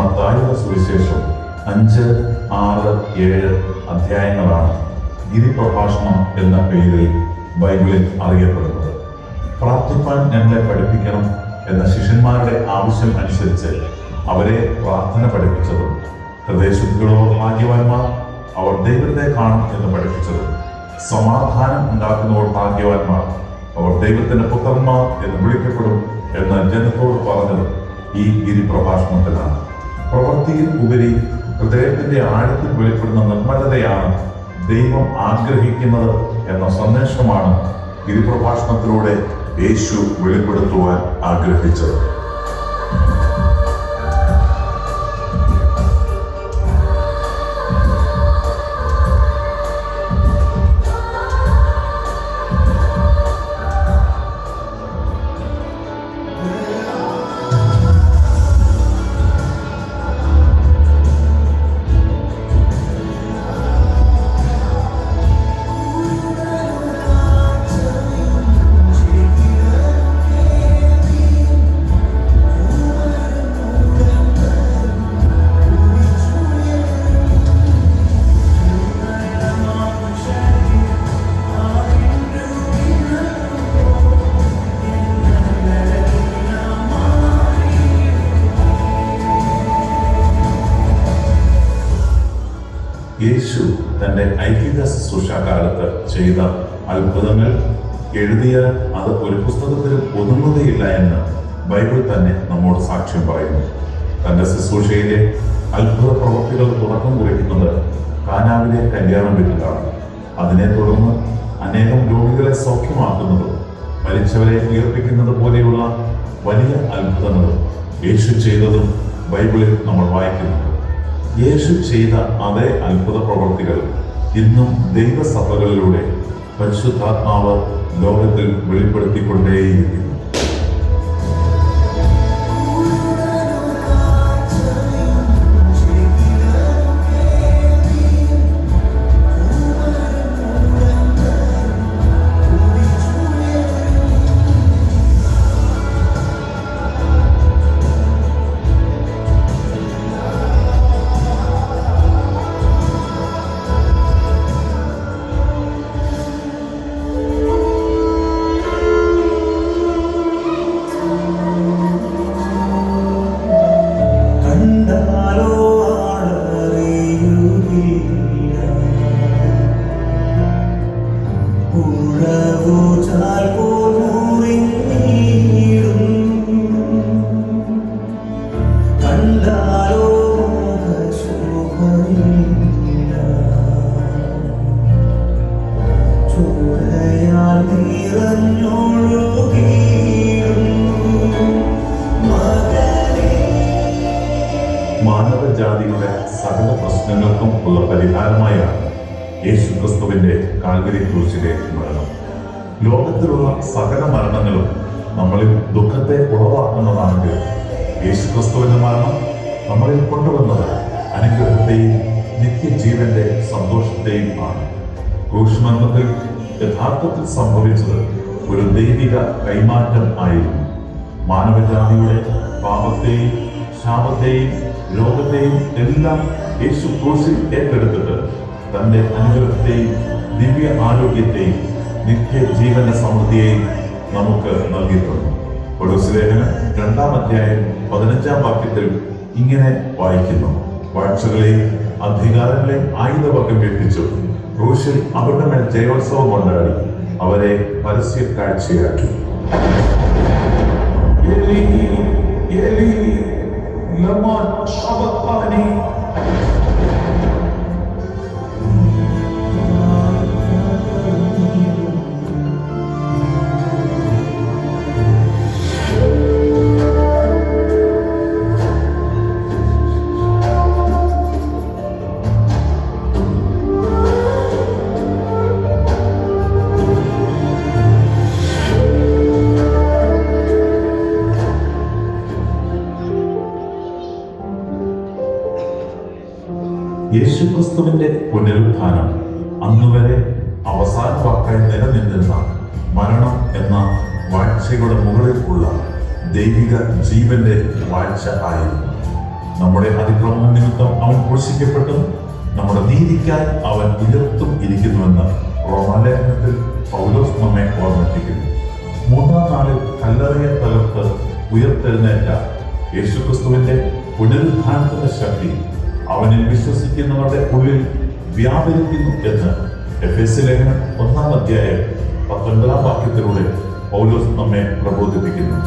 മത്തായിയുടെ സുവിശേഷം അഞ്ച് ആറ് ഏഴ് അധ്യായങ്ങളാണ്. ഗിരിപ്രഭാഷണം എന്ന പേരിൽ ബൈബിളിൽ അറിയപ്പെടുന്നത്. പ്രാർത്ഥിപ്പാൻ ഞങ്ങളെ പഠിപ്പിക്കണം എന്ന ശിഷ്യന്മാരുടെ ആവശ്യം അനുസരിച്ച് അവരെ പ്രാർത്ഥന പഠിപ്പിച്ചതും ഹൃദയശുദ്ധികളോ ഭാഗ്യവാന്മാർ അവർ ദൈവത്തെ കാണും എന്ന് പഠിപ്പിച്ചതും സമാധാനം ഉണ്ടാക്കുന്നവർ ഭാഗ്യവാന്മാർ അവർ ദൈവത്തിന്റെ പുത്രന്മാർ എന്ന് വിളിക്കപ്പെടും എന്ന് ജനത്തോട് പറഞ്ഞത് ഈ ഗിരിപ്രഭാഷണത്തിലാണ്. പ്രവൃത്തിയിൽ ഉപരി ഹൃദയത്തിന്റെ ആഴത്തിൽ വെളിപ്പെടുന്ന നിർമ്മലതയാണ് ദൈവം ആഗ്രഹിക്കുന്നത് എന്ന സന്ദേശമാണ് ഗിരിപ്രഭാഷണത്തിലൂടെ യേശു വെളിപ്പെടുത്തുവാൻ ആഗ്രഹിച്ചത്. യേശു തന്റെ ഐക്യത ശുശ്രൂഷ കാലത്ത് ചെയ്ത അത്ഭുതങ്ങൾ എഴുതിയ അത് ഒരു പുസ്തകത്തിൽ ഒതുങ്ങുകയില്ല എന്ന് ബൈബിൾ തന്നെ നമ്മോട് സാക്ഷ്യം പറയുന്നു. തന്റെ ശുശ്രൂഷയിലെ അത്ഭുത പ്രവൃത്തികൾ തുടക്കം കുറിക്കുന്നത് കാനാവിലെ കല്യാണ വീട്ടിലാണ്. അതിനെ തുടർന്ന് അനേകം രോഗികളെ സൗഖ്യമാക്കുന്നതും മരിച്ചവരെ ഉയർപ്പിക്കുന്നത് പോലെയുള്ള വലിയ അത്ഭുതങ്ങളും യേശു ചെയ്തതും ബൈബിളിൽ നമ്മൾ വായിക്കുന്നുണ്ട് യേശു ചെയ്ത അതേ അത്ഭുത പ്രവർത്തികൾ ഇന്നും ദൈവസഭകളിലൂടെ പരിശുദ്ധാത്മാവ് ലോകത്തിൽ വെളിപ്പെടുത്തിക്കൊണ്ടേയിരിക്കുന്നു. യേശു ക്രിസ്തുവിന്റെ കാൽവരി ക്രൂശിലെ മരണം. ലോകത്തിലുള്ള സകല മരണങ്ങളും നമ്മളിൽ ദുഃഖത്തെ ഉളവാക്കുന്നതാണെങ്കിൽ യേശു ക്രിസ്തുവിന്റെ മരണം നമ്മളിൽ കൊണ്ടുവന്നത് അനുഗ്രഹത്തെയും നിത്യജീവന്റെ സന്തോഷത്തെയും ആണ്. ക്രൂശ് മരണത്തിൽ യഥാർത്ഥത്തിൽ സംഭവിച്ചത് ഒരു ദൈവിക കൈമാറ്റം ആയിരുന്നു. മാനവജാതിയുടെ പാപത്തെയും ശാപത്തെയും രോഗത്തെയും എല്ലാം യേശു ക്രൂശിൽ ഏറ്റെടുത്തിട്ട് തന്റെ അനുഗ്രഹത്തെയും ദിവ്യ ആരോഗ്യത്തെയും നിത്യജീവന്റെ സമൃദ്ധിയെയും നമുക്ക് നൽകിയിട്ടുണ്ട്. പൊടുസ്ലേഖനം രണ്ടാം അധ്യായം പതിനഞ്ചാം വാക്യത്തിൽ ഇങ്ങനെ വായിക്കുന്നു. വാഴ്ചകളെയും അധികാരങ്ങളെയും ആയുധവർഗം കേൾപ്പിച്ചു ക്രൂശിൽ അവരുടെ മേൽ ജയോത്സവം കൊണ്ടാടി അവരെ പരസ്യ കാഴ്ചയാക്കി. എലി എലി ലമാ ശബത്താനി യേശുക്രിസ്തുവിന്റെ പുനരുത്ഥാനം. അന്നുവരെ അവസാന വാക്കായി നിലനിന്നിരുന്ന മരണം എന്ന വാഴ്ചയുടെ മുകളിൽ ഉള്ള ദൈവിക ജീവന്റെ വാഴ്ച ആയിരുന്നു. നമ്മുടെ അതിക്രമം നിമിത്തം അവൻ ക്രൂശിക്കപ്പെട്ടു. നമ്മുടെ നീതിക്കായി അവൻ ഉയർത്തും ഇരിക്കുന്നുവെന്ന് റോമാലേഖനത്തിൽ പൗലോസ് നമ്മെ ഓർമ്മിപ്പിക്കുന്നു. മൂന്നാം നാളിൽ കല്ലറയെ തകർത്ത് ഉയർത്തെഴുന്നേറ്റ യേശുക്രിസ്തുവിന്റെ പുനരുദ്ധാനത്തിന്റെ ശക്തി അവനിൽ വിശ്വസിക്കുന്നവരുടെ ഉള്ളിൽ വ്യാപരിക്കുന്നു എന്ന് എഫ് എസ് ലേഖനം ഒന്നാം അധ്യായം പത്തൊൻപതാം വാക്യത്തിലൂടെ പൗലോസ് നമ്മെ പ്രബോധിപ്പിക്കുന്നു.